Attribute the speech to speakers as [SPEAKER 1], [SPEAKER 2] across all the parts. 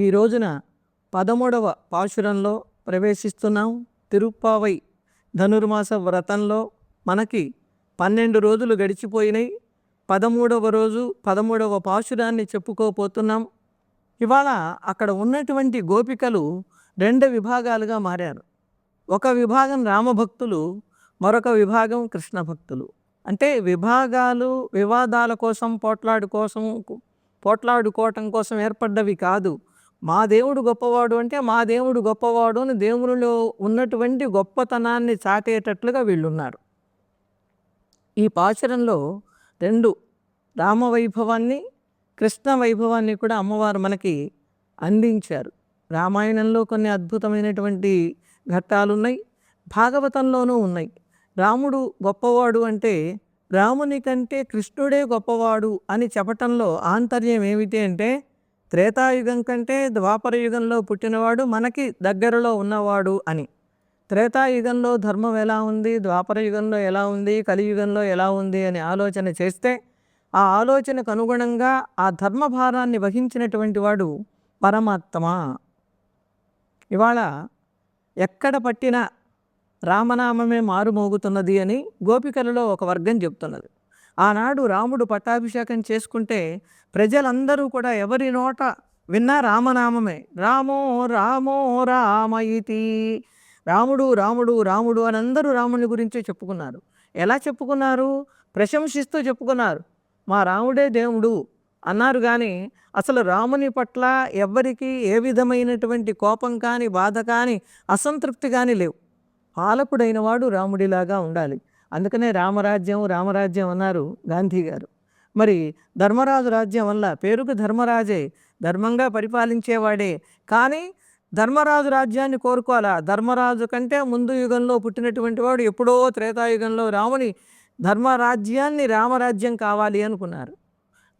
[SPEAKER 1] ఈ రోజున పదమూడవ పాశురంలో ప్రవేశిస్తున్నాం. తిరుప్పావై ధనుర్మాస వ్రతంలో మనకి పన్నెండు రోజులు గడిచిపోయినాయి. పదమూడవ రోజు పదమూడవ పాశురాన్ని చెప్పుకోపోతున్నాం ఇవాళ అక్కడ ఉన్నటువంటి గోపికలు రెండు విభాగాలుగా మారారు. ఒక విభాగం రామభక్తులు మరొక విభాగం కృష్ణ భక్తులు అంటే విభాగాలు వివాదాల కోసం పోట్లాడు కోసం పోట్లాడుకోవటం కోసం ఏర్పడ్డవి కాదు. మా దేవుడు గొప్పవాడు అంటే మా దేవుడు గొప్పవాడు అని దేవునిలో ఉన్నటువంటి గొప్పతనాన్ని చాటేటట్లుగా వీళ్ళున్నారు. ఈ పాచరంలో రెండు రామ వైభవాన్ని కృష్ణ వైభవాన్ని కూడా అమ్మవారు మనకి అందించారు. రామాయణంలో కొన్ని అద్భుతమైనటువంటి ఘట్టాలు ఉన్నాయి భాగవతంలోనూ ఉన్నాయి. రాముడు గొప్పవాడు అంటే రాముని కంటే కృష్ణుడే గొప్పవాడు అని చెప్పటంలో ఆంతర్యం ఏమిటి అంటే త్రేతాయుగం కంటే ద్వాపర యుగంలో పుట్టినవాడు మనకి దగ్గరలో ఉన్నవాడు అని. త్రేతాయుగంలో ధర్మం ఎలా ఉంది? ద్వాపర యుగంలో ఎలా ఉంది? కలియుగంలో ఎలా ఉంది? అని ఆలోచన చేస్తే ఆ ఆలోచనకు అనుగుణంగా ఆ ధర్మభారాన్ని వహించినటువంటి వాడు పరమాత్మ. ఇవాళ ఎక్కడ పట్టినా రామనామమే మారుమోగుతున్నది అని గోపికలలో ఒక వర్గం చెప్తున్నది ఆనాడు రాముడు పట్టాభిషేకం చేసుకుంటే ప్రజలందరూ కూడా ఎవరి నోట విన్నా రామనామమే. రామో రామో రామ ఇతి. రాముడు రాముడు రాముడు అని అందరూ రాముని గురించే చెప్పుకున్నారు. ఎలా చెప్పుకున్నారు? ప్రశంసిస్తూ చెప్పుకున్నారు. మా రాముడే దేవుడు అన్నారు కానీ అసలు రాముని పట్ల ఎవ్వరికి ఏ విధమైనటువంటి కోపం కానీ బాధ కానీ అసంతృప్తి కానీ లేవు. పాలకుడైన వాడు రాముడిలాగా ఉండాలి. అందుకనే రామరాజ్యం రామరాజ్యం అన్నారు గాంధీ గారు. మరి ధర్మరాజు రాజ్యం వల్ల పేరుకు ధర్మరాజే ధర్మంగా పరిపాలించేవాడే. కానీ ధర్మరాజు రాజ్యాన్ని కోరుకోవాలా? ధర్మరాజు కంటే ముందు యుగంలో పుట్టినటువంటి వాడు ఎప్పుడో త్రేతాయుగంలో రాముని ధర్మరాజ్యాన్ని రామరాజ్యం కావాలి అనుకున్నారు.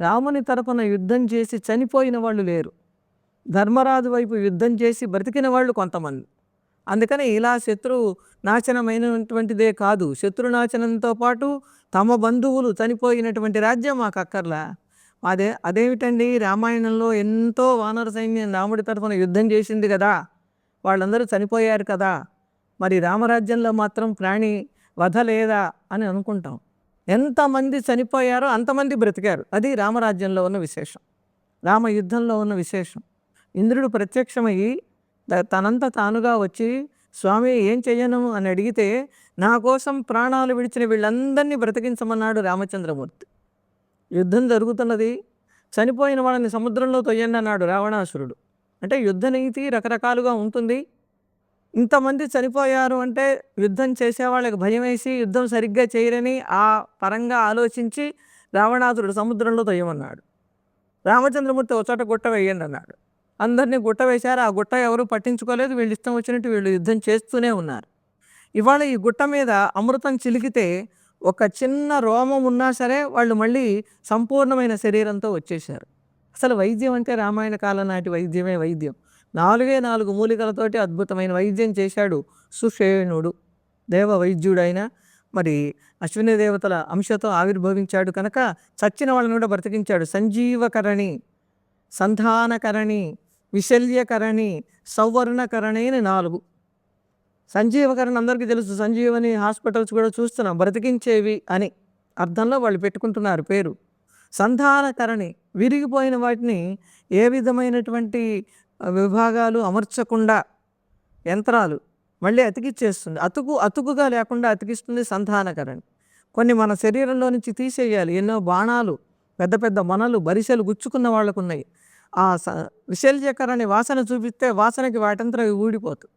[SPEAKER 1] రాముని తరపున యుద్ధం చేసి చనిపోయిన వాళ్ళు లేరు. ధర్మరాజు వైపు యుద్ధం చేసి బ్రతికిన వాళ్ళు కొంతమంది. అందుకని ఇలా శత్రు నాశనమైనటువంటిదే కాదు. శత్రు నాశనంతో పాటు తమ బంధువులు చనిపోయినటువంటి రాజ్యం మాకు అక్కర్లా. అదే అదేమిటండి? రామాయణంలో ఎంతో వానర సైన్యం రాముడి తరఫున యుద్ధం చేసింది కదా. వాళ్ళందరూ చనిపోయారు కదా. మరి రామరాజ్యంలో మాత్రం ప్రాణి వధ లేదా అని అనుకుంటాం. ఎంతమంది చనిపోయారో అంతమంది బ్రతికారు. అది రామరాజ్యంలో ఉన్న విశేషం. రామ యుద్ధంలో ఉన్న విశేషం. ఇంద్రుడు ప్రత్యక్షమయ్యి తనంత తానుగా వచ్చి స్వామి ఏం చేయను అని అడిగితే నా కోసం ప్రాణాలు విడిచిన వీళ్ళందరినీ బ్రతికించమన్నాడు రామచంద్రమూర్తి. యుద్ధం జరుగుతున్నది. చనిపోయిన వాళ్ళని సముద్రంలో తొయ్యండి అన్నాడు రావణాసురుడు. అంటే యుద్ధ నీతి రకరకాలుగా ఉంటుంది. ఇంతమంది చనిపోయారు అంటే యుద్ధం చేసే వాళ్ళకి భయం వేసి యుద్ధం సరిగ్గా చేయరని ఆ పరంగా ఆలోచించి రావణాసురుడు సముద్రంలో తొయ్యమన్నాడు. రామచంద్రమూర్తి ఒక చోట గుట్ట వేయండి అన్నాడు. అందరినీ గుట్ట వేశారు. ఆ గుట్ట ఎవరు పట్టించుకోలేదు. వీళ్ళు ఇష్టం వచ్చినట్టు వీళ్ళు యుద్ధం చేస్తూనే ఉన్నారు. ఇవాళ ఈ గుట్ట మీద అమృతం చిలికితే ఒక చిన్న రోమం ఉన్నా సరే వాళ్ళు మళ్ళీ సంపూర్ణమైన శరీరంతో వచ్చేసారు అసలు వైద్యం అంటే రామాయణ కాలం నాటి వైద్యమే వైద్యం. నాలుగే నాలుగు మూలికలతోటి అద్భుతమైన వైద్యం చేశాడు సుషేణుడు. దేవ వైద్యుడైన మరి అశ్విని దేవతల అంశతో ఆవిర్భవించాడు కనుక చచ్చిన వాళ్ళని కూడా బ్రతికించాడు. సంజీవకరణి సంధానకరణి విశల్యకరణి సౌవర్ణకరణి అని నాలుగు. సంజీవకరణ అందరికీ తెలుసు. సంజీవని హాస్పిటల్స్ కూడా చూస్తున్నాం. బ్రతికించేవి అని అర్థంలో వాళ్ళు పెట్టుకుంటున్నారు పేరు. సంధానకరణి విరిగిపోయిన వాటిని ఏ విధమైనటువంటి విభాగాలు అమర్చకుండా యంత్రాలు మళ్ళీ అతికిచ్చేస్తుంది. అతుకు అతుకుగా లేకుండా అతికిస్తుంది సంధానకరణి. కొన్ని మన శరీరంలో నుంచి తీసేయాలి. ఎన్నో బాణాలు పెద్ద పెద్ద మనలు బరిసెలు గుచ్చుకున్న వాళ్ళకు ఉన్నాయి. ఆ స విశల్యకరణి వాసన చూపిస్తే వాసనకి వాటంతరం ఊడిపోతుంది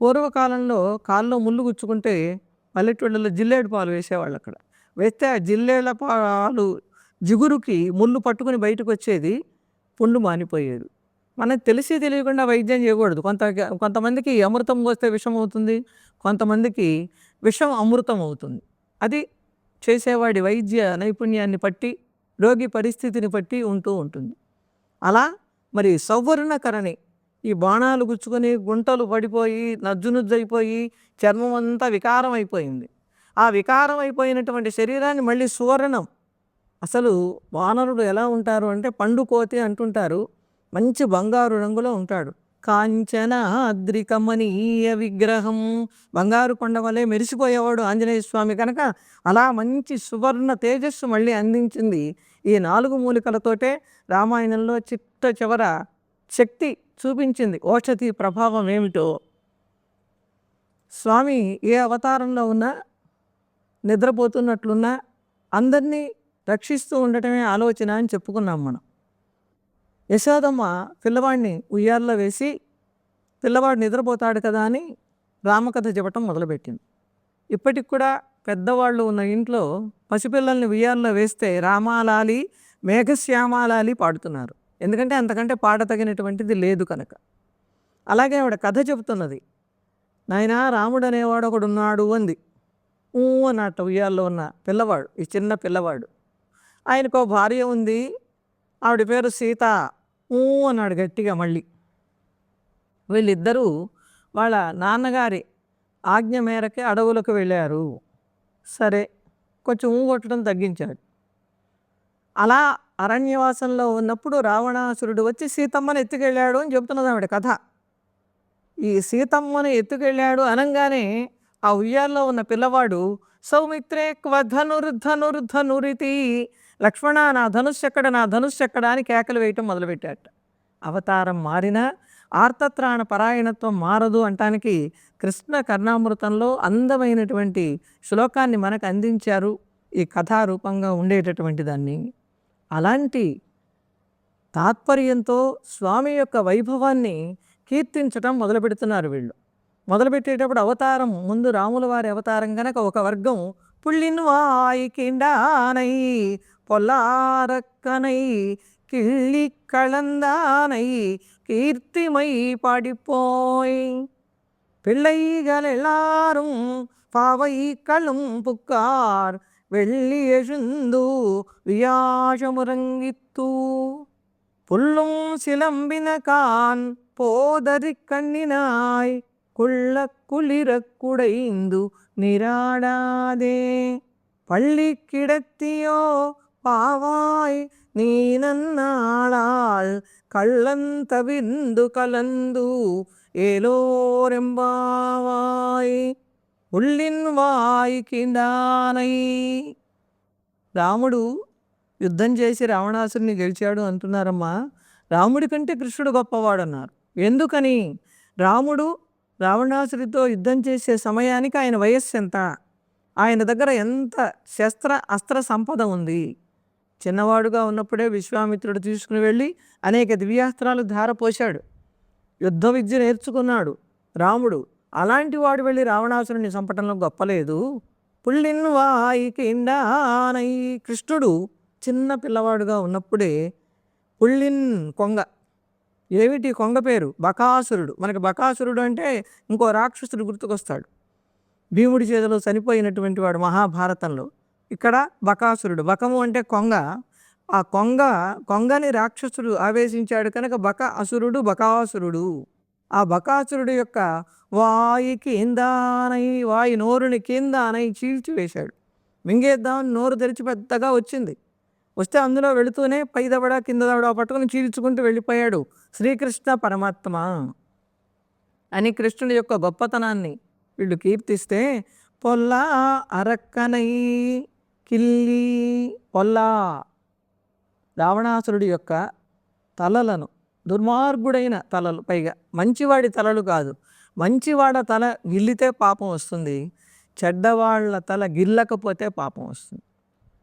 [SPEAKER 1] పూర్వకాలంలో కాల్లో ముళ్ళు గుచ్చుకుంటే పల్లెటూళ్ళలో జిల్లేడు పాలు వేసేవాళ్ళు అక్కడ. వేస్తే ఆ జిల్లేళ్ళ పాలు జిగురుకి ముళ్ళు పట్టుకుని బయటకు వచ్చేది పుండు మానిపోయేది. మనకు తెలిసి తెలియకుండా వైద్యం చేయకూడదు. కొంత కొంతమందికి అమృతం పోస్తే విషం అవుతుంది కొంతమందికి విషం అమృతం అవుతుంది. అది చేసేవాడి వైద్య నైపుణ్యాన్ని బట్టి రోగి పరిస్థితిని బట్టి ఉంటూ ఉంటుంది. అలా మరి సౌవర్ణకరణి ఈ బాణాలు గుచ్చుకొని గుంటలు పడిపోయి నజ్జు నుజ్జు అయిపోయి చర్మం అంతా వికారం అయిపోయింది ఆ వికారం అయిపోయినటువంటి శరీరాన్ని మళ్ళీ సువర్ణం. అసలు వానరుడు ఎలా ఉంటారు అంటే పండు కోతి అంటుంటారు మంచి బంగారు రంగులో ఉంటాడు. కాంచనాద్రికమనీయ విగ్రహం. బంగారు కొండ వలె మెరిసిపోయేవాడు ఆంజనేయ స్వామి కనుక అలా మంచి సువర్ణ తేజస్సు మళ్ళీ అందించింది. ఈ నాలుగు మూలికలతోటే రామాయణంలో చిట్ట చివర శక్తి చూపించింది. ఓషధి ప్రభావం ఏమిటో? స్వామి ఏ అవతారంలో ఉన్నా నిద్రపోతున్నట్లున్నా అందరినీ రక్షిస్తూ ఉండటమే ఆలోచన అని చెప్పుకున్నాం మనం. యశోదమ్మ పిల్లవాడిని ఉయ్యాల్లో వేసి పిల్లవాడు నిద్రపోతాడు కదా అని రామకథ చెప్పటం మొదలుపెట్టింది. ఇప్పటికి కూడా పెద్దవాళ్ళు ఉన్న ఇంట్లో పసిపిల్లల్ని ఉయ్యాల్లో వేస్తే రామాలాలి మేఘశ్యామాలాలి పాడుతున్నారు. ఎందుకంటే అంతకంటే పాడతగినటువంటిది లేదు కనుక. అలాగే ఆవిడ కథ చెబుతున్నది. నాయనా రాముడు అనేవాడు ఒకడు ఉన్నాడు అంది. ఊ అన్నట్టు ఉయ్యాల్లో ఉన్న పిల్లవాడు ఈ చిన్న పిల్లవాడు. ఆయనకు ఓ భార్య ఉంది ఆవిడ పేరు సీత. ఊ అన్నాడు గట్టిగా మళ్ళీ. వీళ్ళిద్దరూ వాళ్ళ నాన్నగారి ఆజ్ఞ మేరకే అడవులకు వెళ్ళారు. సరే కొంచెం ఊ కొట్టడం తగ్గించాడు. అలా అరణ్యవాసంలో ఉన్నప్పుడు రావణాసురుడు వచ్చి సీతమ్మని ఎత్తుకెళ్ళాడు అని చెబుతున్నది ఆవిడ కథ. ఈ సీతమ్మని ఎత్తుకెళ్ళాడు అనగానే ఆ ఉయ్యాల్లో ఉన్న పిల్లవాడు సౌమిత్రే క్వధనుర్ధనుర్ధనురితి లక్ష్మణ నా ధనుస్సు ఎక్కడ నా ధనుస్సు ఎక్కడ అని కేకలు వేయటం మొదలుపెట్టాట. అవతారం మారినా ఆర్తత్రాణ పరాయణత్వం మారదు అంటానికి కృష్ణ కర్ణామృతంలో అందమైనటువంటి శ్లోకాన్ని మనకు అందించారు ఈ కథారూపంగా ఉండేటటువంటి దాన్ని. అలాంటి తాత్పర్యంతో స్వామి యొక్క వైభవాన్ని కీర్తించటం మొదలు పెడుతున్నారు వీళ్ళు. మొదలుపెట్టేటప్పుడు అవతారం ముందు రాముల వారి అవతారం కనుక ఒక వర్గం పుళ్ళిన్ వాయి కిండానై பொல்லாரக்கனை கிள்ளி கலந்தானை கீர்த்திமை படிப்போய். பிள்ளைகள் எல்லாரும் பாவைகளும் புக்கார் வெள்ளி எழுந்து வியாசமுறங்கித்தூ புல்லும் சிலம்பின கான் போதறி கண்ணினாய் குள்ள குளிர குடைந்து நிராடாதே. பள்ளி கிடத்தியோ பாவாய் நீ நன்னாளால் కళ్ళంతవిందు కలందు ఏలోరెంబావాయ్ ఉళ్ళిన్ వాయి కిందానై రాముడు యుద్ధం చేసి రావణాసురుని గెలిచాడు అంటున్నారమ్మా రాముడి కంటే కృష్ణుడు గొప్పవాడు అన్నారు ఎందుకని రాముడు రావణాసురితో యుద్ధం చేసే సమయానికి ఆయన వయస్సు ఎంత ఆయన దగ్గర ఎంత శస్త్ర అస్త్ర సంపద ఉంది చిన్నవాడుగా ఉన్నప్పుడే విశ్వామిత్రుడు తీసుకుని వెళ్ళి అనేక దివ్యాస్త్రాలు ధారపోశాడు. యుద్ధ విద్య నేర్చుకున్నాడు. రాముడు అలాంటి వాడు వెళ్ళి రావణాసురుని చంపటంలో గొప్పలేదు పుల్లిన్ వాయి కిండానై కృష్ణుడు చిన్న పిల్లవాడుగా ఉన్నప్పుడే పుల్లిన్ కొంగ. ఏమిటి కొంగ పేరు? బకాసురుడు. మనకి బకాసురుడు అంటే ఇంకో రాక్షసుడు గుర్తుకొస్తాడు. భీముడి చేతిలో చనిపోయినటువంటి వాడు మహాభారతంలో. ఇక్కడ బకాసురుడు. బకము అంటే కొంగ. ఆ కొంగ కొంగని రాక్షసుడు ఆవేశించాడు కనుక బక అసురుడు బకాసురుడు. ఆ బకాసురుడు యొక్క వాయి కిందానై వాయి నోరుని కిందానై చీల్చివేశాడు. మింగేద్దామని నోరు తెరిచి పెద్దగా వచ్చింది. వస్తే అందులో వెళుతూనే పై దవడ కింద దవడ పట్టుకుని చీల్చుకుంటూ వెళ్ళిపోయాడు శ్రీకృష్ణ పరమాత్మ. అని కృష్ణుడి యొక్క గొప్పతనాన్ని వీళ్ళు కీర్తిస్తే పొల్లా అరక్కనై కిల్లి వల్లా రావణాసురుడి యొక్క తలలను దుర్మార్గుడైన తలలు పైగా మంచివాడి తలలు కాదు మంచివాడ తల గిల్లితే పాపం వస్తుంది చెడ్డవాళ్ళ తల గిల్లకపోతే పాపం వస్తుంది.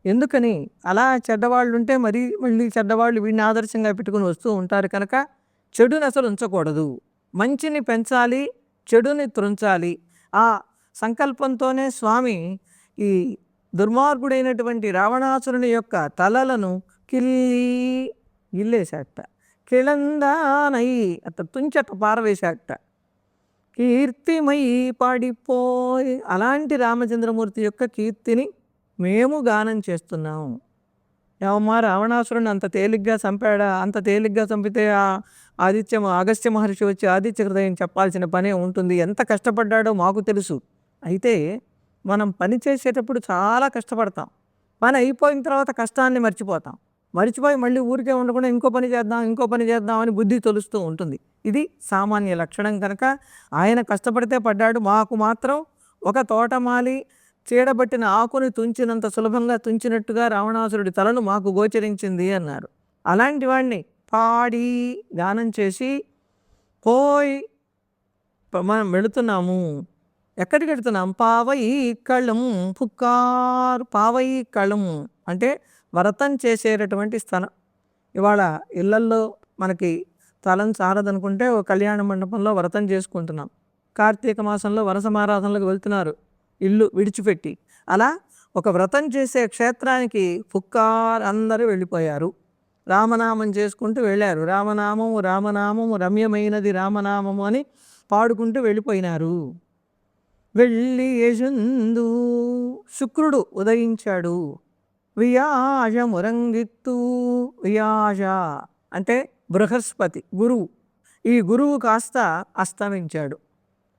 [SPEAKER 1] ఎందుకని? అలా చెడ్డవాళ్ళు ఉంటే మరి మళ్ళీ చెడ్డవాళ్ళు వీడిని ఆదర్శంగా పెట్టుకుని వస్తూ ఉంటారు కనుక చెడుని అసలు ఉంచకూడదు. మంచిని పెంచాలి చెడుని త్రుంచాలి ఆ సంకల్పంతోనే స్వామి ఈ దుర్మార్గుడైనటువంటి రావణాసురుని యొక్క తలలను కిల్లి గిల్లేశాట కిళందానై అత తుంచట పారవేశాట కీర్తిమయి పాడిపోయి అలాంటి రామచంద్రమూర్తి యొక్క కీర్తిని మేము గానం చేస్తున్నాము. ఏమమ్మా రావణాసురుని అంత తేలిగ్గా చంపాడా? అంత తేలిగ్గా చంపితే ఆ ఆదిత్య అగస్త్య మహర్షి వచ్చి ఆదిత్య హృదయం చెప్పాల్సిన పనే ఉంటుంది. ఎంత కష్టపడ్డాడో మాకు తెలుసు. అయితే మనం పని చేసేటప్పుడు చాలా కష్టపడతాం. పని అయిపోయిన తర్వాత కష్టాన్ని మర్చిపోతాం. మర్చిపోయి మళ్ళీ ఊరికే ఉండకుండా ఇంకో పని చేద్దాం ఇంకో పని చేద్దాం అని బుద్ధి తొలుస్తూ ఉంటుంది. ఇది సామాన్య లక్షణం కనుక ఆయన కష్టపడితే పడ్డాడు. మాకు మాత్రం ఒక తోటమాలి చీడబట్టిన ఆకుని తుంచినంత సులభంగా తుంచినట్టుగా రావణాసురుడి తలను మాకు గోచరించింది అన్నారు. అలాంటి వాడిని పాడి గానం చేసి పోయి మనం వెళుతున్నాము. ఎక్కడికి వెళ్తున్నాం? పావై కళం పుక్కారు. పావై కళం అంటే వ్రతం చేసేటటువంటి స్థలం. ఇవాళ ఇళ్ళల్లో మనకి తలం సారదనుకుంటే ఒక కళ్యాణ మండపంలో వ్రతం చేసుకుంటున్నాం. కార్తీక మాసంలో వరసమారాధనలకు వెళ్తున్నారు. ఇల్లు విడిచిపెట్టి. అలా ఒక వ్రతం చేసే క్షేత్రానికి పుక్కార్ అందరూ వెళ్ళిపోయారు. రామనామం చేసుకుంటూ వెళ్ళారు. రామనామము రామనామము రమ్యమైనది రామనామము అని పాడుకుంటూ వెళ్ళిపోయినారు. వెళ్ళి యజుందు శుక్రుడు ఉదయించాడు. వియాజ మురంగిత్తు వియాజ అంటే బృహస్పతి గురువు. ఈ గురువు కాస్త అస్తమించాడు.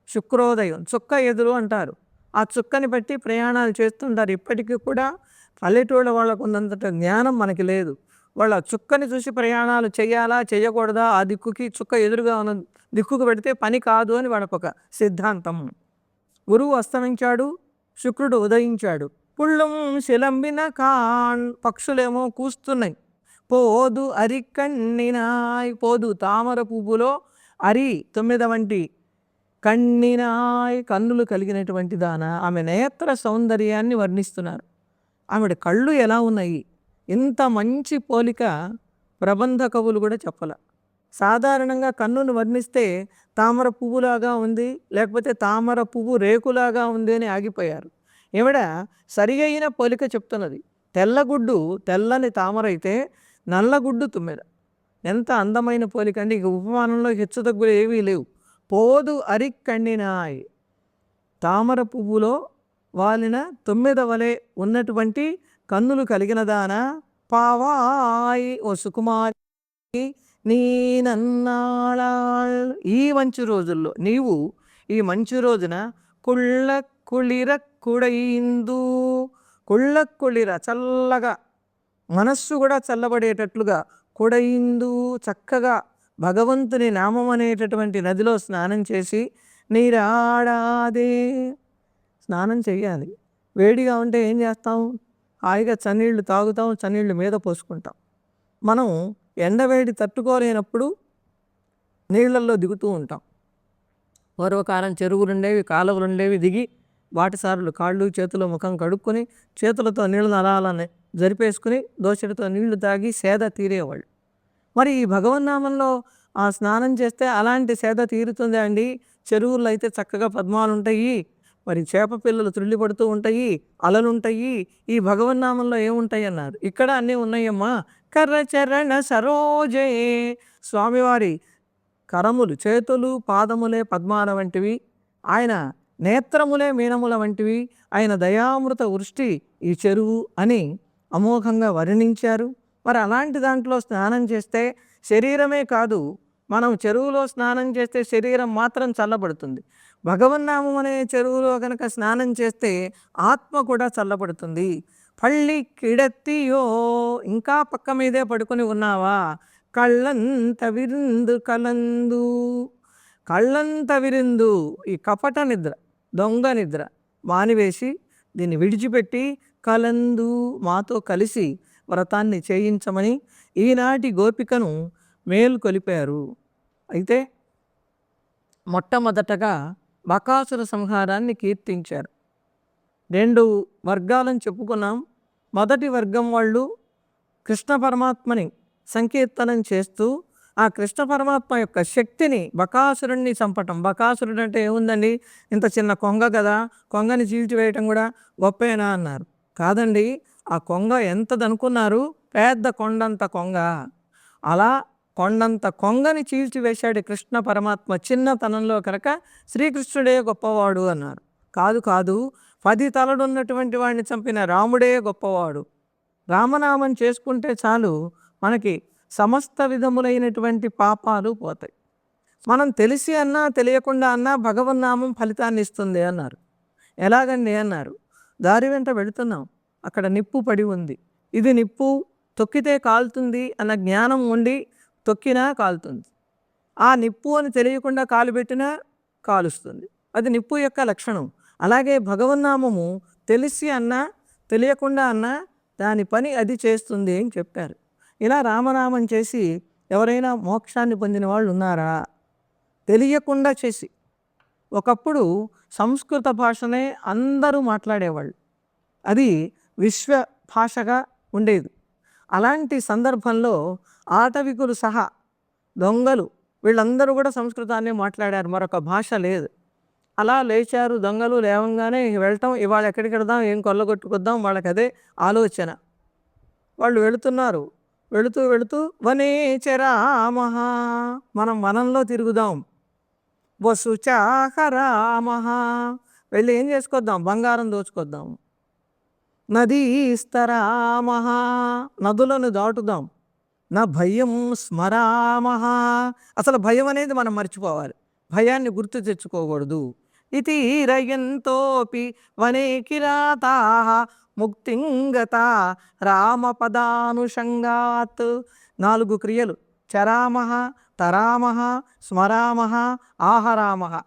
[SPEAKER 1] శుక్రోదయం చుక్క ఎదురు అంటారు. ఆ చుక్కని బట్టి ప్రయాణాలు చేస్తుంటారు. ఇప్పటికీ కూడా పల్లెటూళ్ళ వాళ్ళకు ఉన్నంత జ్ఞానం మనకి లేదు. వాళ్ళ చుక్కని చూసి ప్రయాణాలు చేయాలా చేయకూడదా? ఆ దిక్కుకి చుక్క ఎదురుగా ఉన్న దిక్కుకు పెడితే పని కాదు అని వాళ్ళకు ఒక సిద్ధాంతం గురువు అస్తమించాడు శుక్రుడు ఉదయించాడు. పుళ్ళం శిలంబిన కాన్ పక్షులేమో కూస్తున్నాయి. పోదు అరి కన్నినాయ్ పోదు తామర పువ్వులో అరి తొమ్మిద వంటి కన్నినాయ్ కన్నులు కలిగినటువంటి దాన ఆమె నేత్ర సౌందర్యాన్ని వర్ణిస్తున్నారు. ఆవిడ కళ్ళు ఎలా ఉన్నాయి? ఇంత మంచి పోలిక ప్రబంధ కవులు కూడా చెప్పల. సాధారణంగా కన్నును వర్ణిస్తే తామర పువ్వులాగా ఉంది లేకపోతే తామర పువ్వు రేకులాగా ఉంది అని ఆగిపోయారు. ఈవిడ సరిగైన పోలిక చెప్తున్నది. తెల్లగుడ్డు తెల్లని తామర అయితే నల్లగుడ్డు తుమ్మెద. ఎంత అందమైన పోలిక అంటే ఇక ఉపమానంలో హెచ్చుతగ్గులు ఏవీ లేవు. పోదు అరిక్కణినాయ్ తామర పువ్వులో వాలిన తొమ్మిద వలె ఉన్నటువంటి కన్నులు కలిగిన దాన పావాయి ఓ సుకుమారి నీనన్నాళాళ్ ఈ మంచి రోజుల్లో నీవు ఈ మంచి రోజున కుళ్ళ కుళిర కుడైందు. కుళ్ళ కుళిర చల్లగా మనస్సు కూడా చల్లబడేటట్లుగా కుడైందు. చక్కగా భగవంతుని నామం అనేటటువంటి నదిలో స్నానం చేసి నీరాడాదే. స్నానం చేయాలి వేడిగా ఉంటే ఏం చేస్తాం? హాయిగా చన్నీళ్ళు తాగుతాం చన్నీళ్ళు మీద పోసుకుంటాం. మనం ఎండవేడి తట్టుకోలేనప్పుడు నీళ్ళల్లో దిగుతూ ఉంటాం. పూర్వకాలం చెరువులుండేవి కాలువలుండేవి కాలువలు ఉండేవి దిగి వాటిసారులు కాళ్ళు చేతులు ముఖం కడుక్కొని చేతులతో నీళ్ళను అలాలని జరిపేసుకుని దోశలతో నీళ్ళు తాగి సేద తీరేవాళ్ళు. మరి ఈ భగవన్నామంలో ఆ స్నానం చేస్తే అలాంటి సేద తీరుతుంది అండి? చెరువుల్లో అయితే చక్కగా పద్మాలు ఉంటాయి మరి చేప పిల్లలు త్రుళ్ళి పడుతూ ఉంటాయి అలలుంటాయి ఈ భగవన్నామంలో ఏముంటాయి అన్నారు ఇక్కడ అన్నీ ఉన్నాయమ్మా కర్ర చరణ సరోజే స్వామివారి కరములు చేతులు పాదములే పద్మాల వంటివి. ఆయన నేత్రములే మీనముల వంటివి. ఆయన దయామృత వృష్టి ఈ చెరువు అని అమోఘంగా వర్ణించారు. మరి అలాంటి దాంట్లో స్నానం చేస్తే శరీరమే కాదు మనం చెరువులో స్నానం చేస్తే శరీరం మాత్రం చల్లబడుతుంది. భగవన్నామం అనే చెరువులో కనుక స్నానం చేస్తే ఆత్మ కూడా చల్లబడుతుంది. పళ్ళి కిడెత్తియో ఇంకా పక్క మీదే పడుకొని ఉన్నావా? కళ్ళంత విరిందు కలందు. కళ్ళంత విరిందు. ఈ కపట నిద్ర దొంగ నిద్ర. మానివేసి దీన్ని విడిచిపెట్టి కలందు. మాతో కలిసి వ్రతాన్ని చేయించమని ఈనాటి గోపికను మేలుకొలిపారు అయితే మొట్టమొదటగా బకాసుర సంహారాన్ని కీర్తించారు. రెండు వర్గాలను చెప్పుకున్నాం. మొదటి వర్గం వాళ్ళు కృష్ణ పరమాత్మని సంకీర్తనం చేస్తూ ఆ కృష్ణ పరమాత్మ యొక్క శక్తిని బకాసురుణ్ణి చంపటం. బకాసురుడు అంటే ఏముందండి? ఇంత చిన్న కొంగ కదా కొంగని చీల్చివేయటం కూడా గొప్పేనా అన్నారు. కాదండి ఆ కొంగ ఎంతదనుకున్నారు? పెద్ద కొండంత కొంగ. అలా కొండంత కొంగని చీల్చివేశాడు కృష్ణ పరమాత్మ చిన్నతనంలో కనుక శ్రీకృష్ణుడే గొప్పవాడు అన్నారు. కాదు కాదు పది తలడున్నటువంటి వాడిని చంపిన రాముడే గొప్పవాడు. రామనామం చేసుకుంటే చాలు మనకి సమస్త విధములైనటువంటి పాపాలు పోతాయి. మనం తెలిసి అన్నా తెలియకుండా అన్నా భగవన్నామం ఫలితాన్ని ఇస్తుంది అన్నారు. ఎలాగండి అన్నారు. దారి వెంట వెళుతున్నాం. అక్కడ నిప్పు పడి ఉంది. ఇది నిప్పు తొక్కితే కాలుతుంది అన్న జ్ఞానం ఉండి తొక్కినా కాలుతుంది. ఆ నిప్పు అని తెలియకుండా కాలు పెట్టినా కాలుస్తుంది. అది నిప్పు యొక్క లక్షణం. అలాగే భగవన్నామము తెలిసి అన్నా తెలియకుండా అన్నా దాని పని అది చేస్తుంది అని చెప్పారు. ఇలా రామనామం చేసి ఎవరైనా మోక్షాన్ని పొందిన వాళ్ళు ఉన్నారా? తెలియకుండా చేసి. ఒకప్పుడు సంస్కృత భాషనే అందరూ మాట్లాడేవాళ్ళు. అది విశ్వ భాషగా ఉండేది. అలాంటి సందర్భంలో ఆటవికులు సహా దొంగలు వీళ్ళందరూ కూడా సంస్కృతాన్ని మాట్లాడారు. మరొక భాష లేదు. అలా లేచారు దొంగలు లేవంగానే వెళ్ళటం ఇవాళ ఎక్కడికి ఏం కొల్లగొట్టుకొద్దాం వాళ్ళకి అదే ఆలోచన. వాళ్ళు వెళుతున్నారు. వెళుతూ వెళుతూ వనే చరామహ మనం వనంలో తిరుగుదాం. వసుచాహరామహ వెళ్ళి ఏం చేసుకొద్దాం? బంగారం దోచుకొద్దాం. నదీస్తరామహ నదులను దాటుదాం. నా భయం స్మరామహ. అసలు భయం అనేది మనం మర్చిపోవాలి. భయాన్ని గుర్తు తెచ్చుకోకూడదు. ఇది రయంతోపి వనే కిరాతా ముక్తింగత రామపదానుషంగాత్. నాలుగు క్రియలు. చరామహ తరామహ స్మరామహ ఆహరామహ.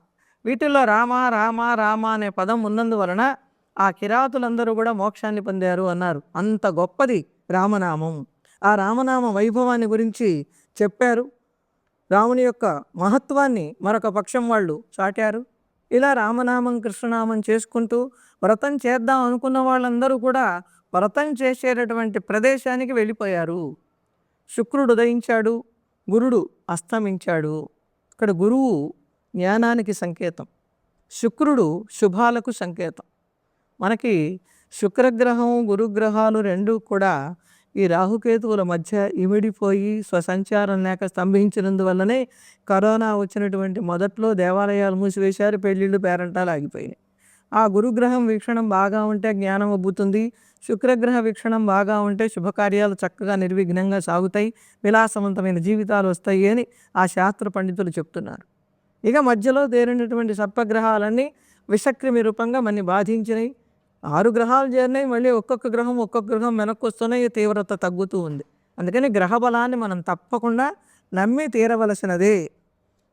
[SPEAKER 1] వీటిల్లో రామ రామ రామ అనే పదం ఉన్నందువలన ఆ కిరాతులందరూ కూడా మోక్షాన్ని పొందారు అన్నారు. అంత గొప్పది రామనామం. ఆ రామనామ వైభవాన్ని గురించి చెప్పారు. రాముని యొక్క మహత్వాన్ని మరొక పక్షం వాళ్ళు చాటారు. ఇలా రామనామం కృష్ణనామం చేసుకుంటూ వ్రతం చేద్దాం అనుకున్న వాళ్ళందరూ కూడా వ్రతం చేసేటటువంటి ప్రదేశానికి వెళ్ళిపోయారు. శుక్రుడు ఉదయించాడు గురుడు అస్తమించాడు. ఇక్కడ గురువు జ్ఞానానికి సంకేతం శుక్రుడు శుభాలకు సంకేతం. మనకి శుక్రగ్రహం గురుగ్రహాలు రెండు కూడా ఈ రాహుకేతువుల మధ్య ఇమిడిపోయి స్వసంచారం లేక స్తంభించినందువల్లనే కరోనా వచ్చినటువంటి మొదట్లో దేవాలయాలు మూసివేశారు పెళ్ళిళ్ళు పేరంటాలు ఆగిపోయినాయి. ఆ గురుగ్రహం వీక్షణం బాగా ఉంటే జ్ఞానం అబ్బుతుంది శుక్రగ్రహ వీక్షణం బాగా ఉంటే శుభకార్యాలు చక్కగా నిర్విఘ్నంగా సాగుతాయి. విలాసవంతమైన జీవితాలు వస్తాయి అని ఆ శాస్త్ర పండితులు చెప్తున్నారు. ఇక మధ్యలో తేరినటువంటి సర్పగ్రహాలన్నీ విషక్రిమి రూపంగా మన్ని బాధించినాయి. ఆరు గ్రహాలు చేరినాయి మళ్ళీ ఒక్కొక్క గ్రహం ఒక్కొక్క గ్రహం వెనక్కి వస్తున్నాయి తీవ్రత తగ్గుతూ ఉంది. అందుకని గ్రహ బలాన్ని మనం తప్పకుండా నమ్మి తీరవలసినదే.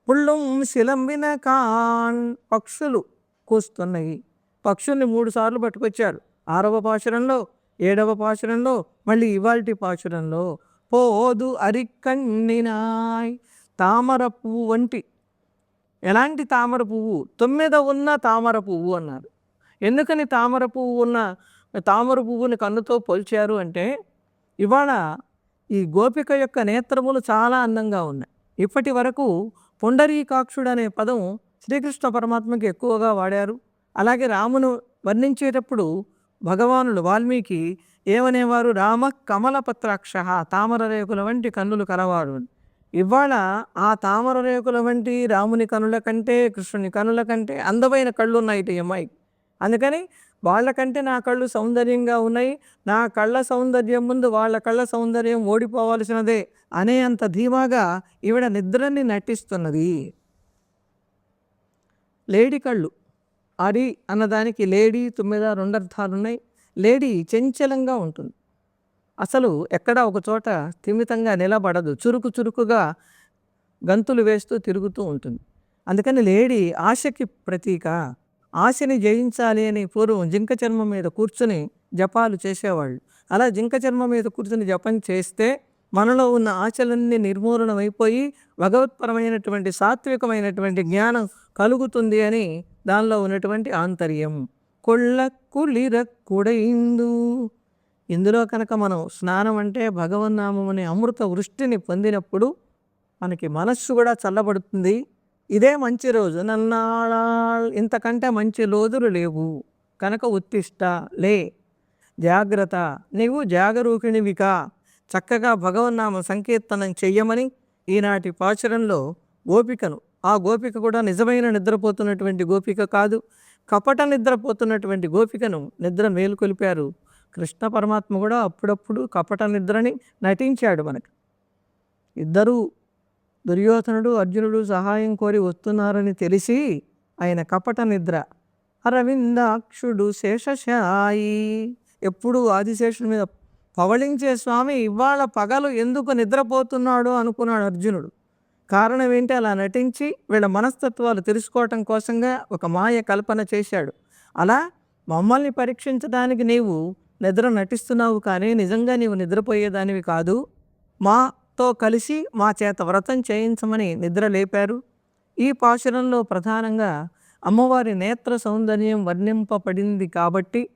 [SPEAKER 1] పుళ్ళుం శిలంబిన కాన్ పక్షులు కూస్తున్నాయి. పక్షుల్ని మూడు సార్లు పట్టుకొచ్చారు. ఆరవ పాశురంలో ఏడవ పాశురంలో మళ్ళీ ఇవాల్టి పాశురంలో. పోదు అరికన్నినాయ్ తామర పువ్వు వంటి ఎలాంటి తామర పువ్వు? తొమ్మిద ఉన్న తామర పువ్వు అన్నారు. ఎందుకని తామర పువ్వు ఉన్న తామర పువ్వుని కన్నుతో పోల్చారు అంటే ఇవాళ ఈ గోపిక యొక్క నేత్రములు చాలా అందంగా ఉన్నాయి. ఇప్పటి వరకు పుండరీకాక్షుడు అనే పదం శ్రీకృష్ణ పరమాత్మకి ఎక్కువగా వాడారు. అలాగే రామును వర్ణించేటప్పుడు భగవానుడు వాల్మీకి ఏమనేవారు? రామ కమలపత్రాక్ష తామర రేకుల వంటి కన్నులు కలవాడు ఇవాళ ఆ తామర రేకుల వంటి రాముని కనుల కంటే కృష్ణుని కనుల కంటే అందమైన కళ్ళు ఉన్నాయి ఈ అమ్మాయికి. అందుకని వాళ్ళకంటే నా కళ్ళు సౌందర్యంగా ఉన్నాయి. నా కళ్ళ సౌందర్యం ముందు వాళ్ళ కళ్ళ సౌందర్యం ఓడిపోవాల్సినదే అనే అంత ధీమాగా ఈవిడ నిద్రని నటిస్తున్నది. లేడీ కళ్ళు. అరి అన్నదానికి లేడీ తొమ్మిద రెండర్థాలు ఉన్నాయి. లేడీ చంచలంగా ఉంటుంది. అసలు ఎక్కడ ఒక చోట స్థిమితంగా నిలబడదు. చురుకు చురుకుగా గంతులు వేస్తూ తిరుగుతూ ఉంటుంది. అందుకని లేడీ ఆశకి ప్రతీక. ఆశని జయించాలి అని పూర్వం జింక చర్మం మీద కూర్చుని జపాలు చేసేవాళ్ళు. అలా జింక చర్మ మీద కూర్చుని జపం చేస్తే మనలో ఉన్న ఆశలన్నీ నిర్మూలనమైపోయి భగవత్పరమైనటువంటి సాత్వికమైనటువంటి జ్ఞానం కలుగుతుంది అని దానిలో ఉన్నటువంటి ఆంతర్యం. కొళ్ళ కులిర కుడైందు. ఇందులో కనుక మనం స్నానం అంటే భగవన్నామం అనే అమృత వృష్టిని పొందినప్పుడు మనకి మనస్సు కూడా చల్లబడుతుంది. ఇదే మంచి రోజు. నన్నాళ ఇంతకంటే మంచి లోతులు లేవు. కనుక ఉత్తిష్ట లే. జాగ్రత్త. నీవు జాగరూకిణివికా చక్కగా భగవన్నామ సంకీర్తనం చెయ్యమని ఈనాటి పాచరంలో గోపికను. ఆ గోపిక కూడా నిజమైన నిద్రపోతున్నటువంటి గోపిక కాదు. కపట నిద్రపోతున్నటువంటి గోపికను నిద్ర మేలుకొలిపారు కృష్ణ పరమాత్మ కూడా అప్పుడప్పుడు కపట నిద్రని నటించాడు మనకి. ఇద్దరూ దుర్యోధనుడు అర్జునుడు సహాయం కోరి వస్తున్నారని తెలిసి ఆయన కపట నిద్ర. అరవిందాక్షుడు శేషశాయి. ఎప్పుడు ఆదిశేషుడి మీద పవళించే స్వామి ఇవాళ పగలు ఎందుకు నిద్రపోతున్నాడు అనుకున్నాడు అర్జునుడు. కారణం ఏంటి? అలా నటించి వీళ్ళ మనస్తత్వాలు తెలుసుకోవటం కోసంగా ఒక మాయ కల్పన చేశాడు. అలా మమ్మల్ని పరీక్షించడానికి నీవు నిద్ర నటిస్తున్నావు కానీ నిజంగా నీవు నిద్రపోయేదానివి కాదు. మా మాతో కలిసి మా చేత వ్రతం చేయించమని నిద్ర లేపారు. ఈ పాశురంలో ప్రధానంగా అమ్మవారి నేత్ర సౌందర్యం వర్ణింపబడింది కాబట్టి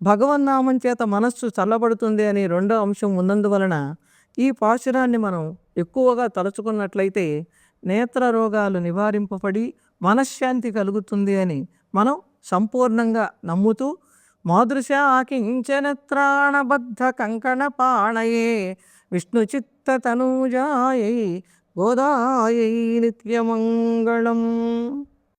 [SPEAKER 1] భగవన్నామం చేత మనస్సు చల్లబడుతుంది అని రెండో అంశం ఉన్నందువలన ఈ పాశురాన్ని మనం ఎక్కువగా తలుచుకున్నట్లయితే నేత్ర రోగాలు నివారింపబడి మనశ్శాంతి కలుగుతుంది అని మనం సంపూర్ణంగా నమ్ముతూ మాదృశాకించనత్రాణబద్ధ కంకణ పాణయే విష్ణు చిత్త తనూజాయై గోదాయై నిత్యమంగళం.